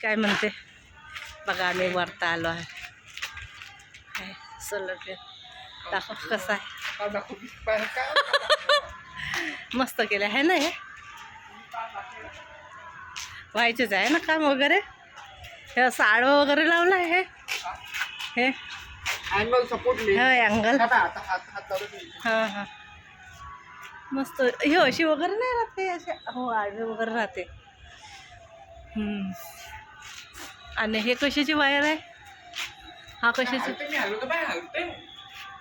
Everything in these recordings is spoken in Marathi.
काय म्हणते? बघा आम्ही वरता आलो आहे. सोलर प्लेट दाखव कसं आहे. मस्त केलं आहे ना हे? व्हायचेच आहे ना काम वगैरे? हे असं आडवं वगैरे लावलं आहे हे? अँगल सपोर्ट हे अँगल. हां हां. मस्त. हे अशी वगैरे नाही राहते असे हो आडवे वगैरे राहते. हम्म. आणि हे कशाची वायर आहे? हा कशाची?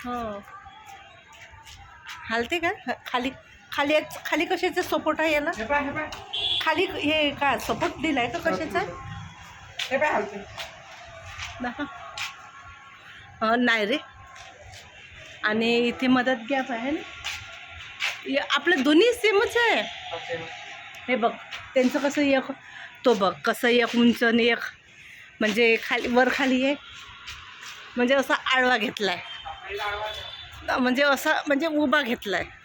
हो. हालते का? खाली खाली खाली कशाचं सपोर्ट आहे याला? खाली हे का सपोर्ट दिलाय का कशाचा? हे नाही रे. आणि इथे मदत गॅप आहे ना? आपलं दोन्ही सेमच आहे. हे बघ त्यांचं कसं एक तो बघ कसं एक उंच आणि एक म्हणजे खाली वर खाली आहे म्हणजे असा आडवा घेतला आहे म्हणजे असा म्हणजे उभा घेतला आहे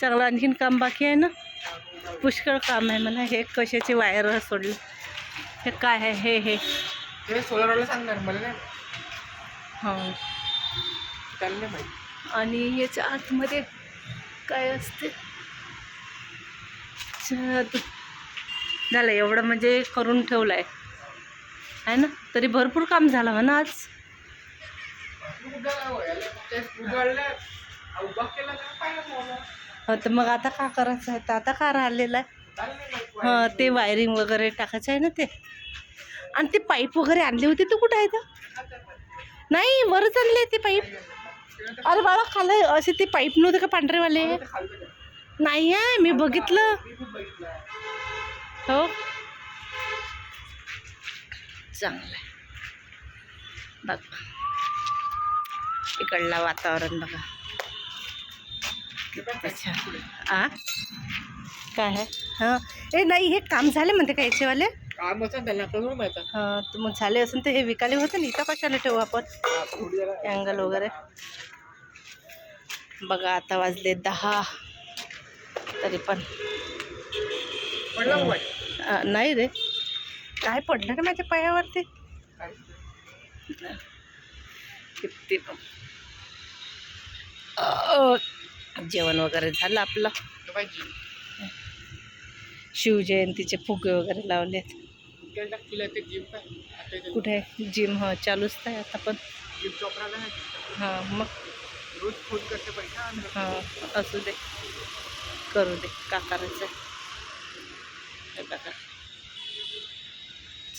चांगलं आणखीन काम बाकी आहे ना? पुष्कळ काम आहे मला हे कशाचे वायर सोडले? हे काय आहे? हे हे. ते सोलरवाला सांगणार मला नाही हां. आणि याच्या आतमध्ये काय असते. झालं एवढं म्हणजे करून ठेवलं आहे आहे ना? तरी भरपूर काम झालं म्हणा आज. हो तर मग आता का करायचं आहे? तर आता का राहिलेलं आहे? हां ते वायरिंग वगैरे टाकायचं आहे ना ते? आणि ते पाईप वगैरे आणले होते ते कुठं आहे तर नाही वरच आणले ते पाईप. अरे बाळा खाल असे ते पाईप नव्हते का पांढरेवाले? नाही आहे मी बघितलं. हो. चांगलं बघ. इकडला वातावरण बघा. छान आ? काय आहे? हां. ए नाही हे काम झाले म्हणते का याचेवाले? काम असं त्याला कळून माहिती आहे. हां तर मग झाले असून तर हे विकाले होते ना इथं कशाला ठेवू आपण? अँगल वगैरे. बघा आता वाजले दहा. तरी पण. अ, नाही रे. काय पडलं रे माझ्या पायावरती? किती जेवण वगैरे झालं आपलं. हे. शिवजयंतीचे फुगे वगैरे लावलेत. कुठे? जिम हा चालूच आहे आता पण. हां मग. हां असू दे. करू दे का करायचं हे बघा.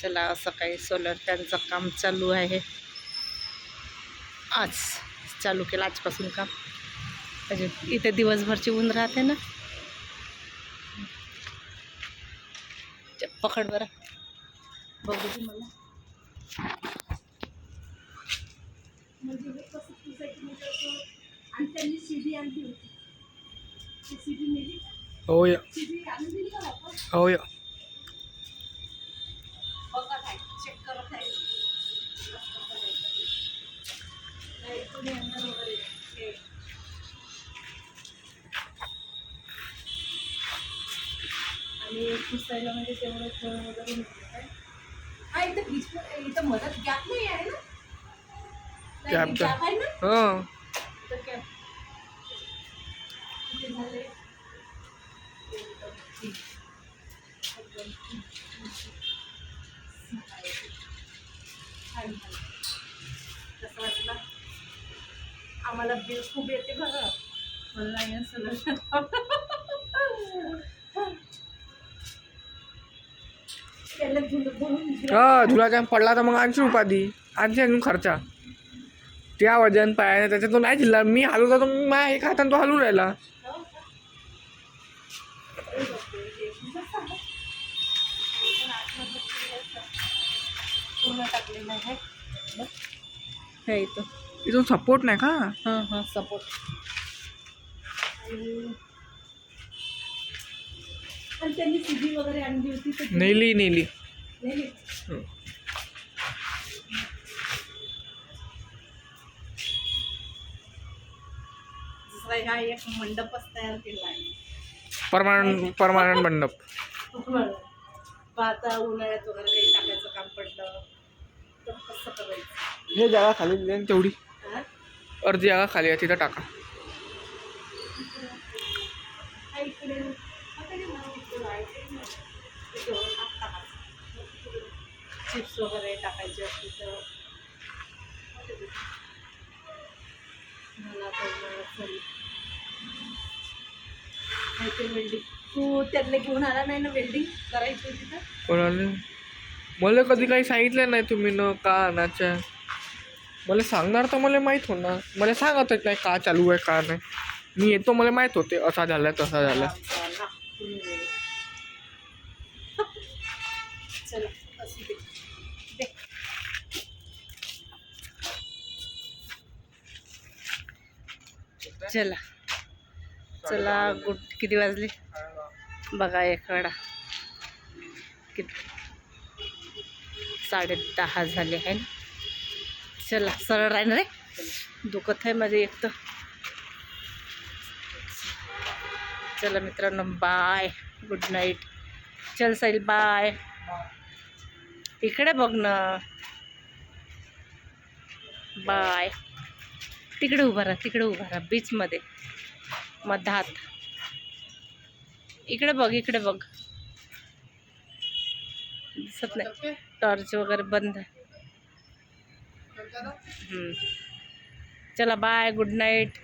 चला असं काही सोलर फॅनचं काम चालू आहे. आज चालू केलं आजपासून काम. म्हणजे इथे दिवसभरची ऊन राहते ना. पकड बरं. बघू दे मला. म्हणजे हे कसं म्हणजे आणि त्यांनी सीडी आणली होती. हो या हो या. आणि पुसायला म्हणजे तेवढं खेळ वगैरे हा इथं बीच इथं मदत गॅप नाही आहे ना gap आहे ना हो. किती झाले छान कसं वाटलं आम्हाला बिल खूप येते बघा मला या सगळं तुला काय पडला तर मग आणखी उपाधी. आणखी अजून खर्चा. त्या वजन पायाने त्याच्यातून नाही जिल्हा मी हलवता होतो माझ्या एक हाताने तो हलून राहिला हो का? अरे बापरे, हे तुझं सांगा. पण आतमध्ये पूर्ण असं पूर्ण टाकलेलं आहे. हे इथं. इथून सपोर्ट नाही का? हां हां सपोर्ट आणि त्यांनी सीडी वगैरे आणली होती तर ती- नेली नेली. नेली. हो. दुसरा हा एक मंडपच तयार केला आहे. परमानंट परमानंट मंडप. मग आता उन्हाळ्यात वगैरे काही टाकायचं काम पडलं? तर कसं करायचं हे जागा खाली दिली ना तेवढी? अर्धी जागा खाली आहे तिथं टाका. चिप्स वगैरे टाकायचे असतील तर. मला ते वेल्डिंग तू त्यांना घेऊन आला नाही ना वेल्डिंग करायची होती तर? कोणाला मला कधी काही सांगितलं नाही तुम्ही न का आणायचं आहे. मला सांगणार तर मला माहीत होणार. मला सांगतच नाही का चालू आहे का नाही. मी येतो मला माहीत होते असा झाला तसा झाला. चला चला. चला गुड किती वाजले? बघा एक वेळा. किती साडे दहा झाले आहे. चला सरळ राहीन रे. दुखत आहे माझे एक तर. चला मित्रांनो बाय गुड नाईट चल साईल बाय इकडे बघ ना. बाय तिकडे उभा राहा तिकडे उभा राहा. बीचमध्ये मधात. इकडे बघ इकडे बघ. दिसत नाही. टॉर्च वगैरे बंद चला बाय गुड नाईट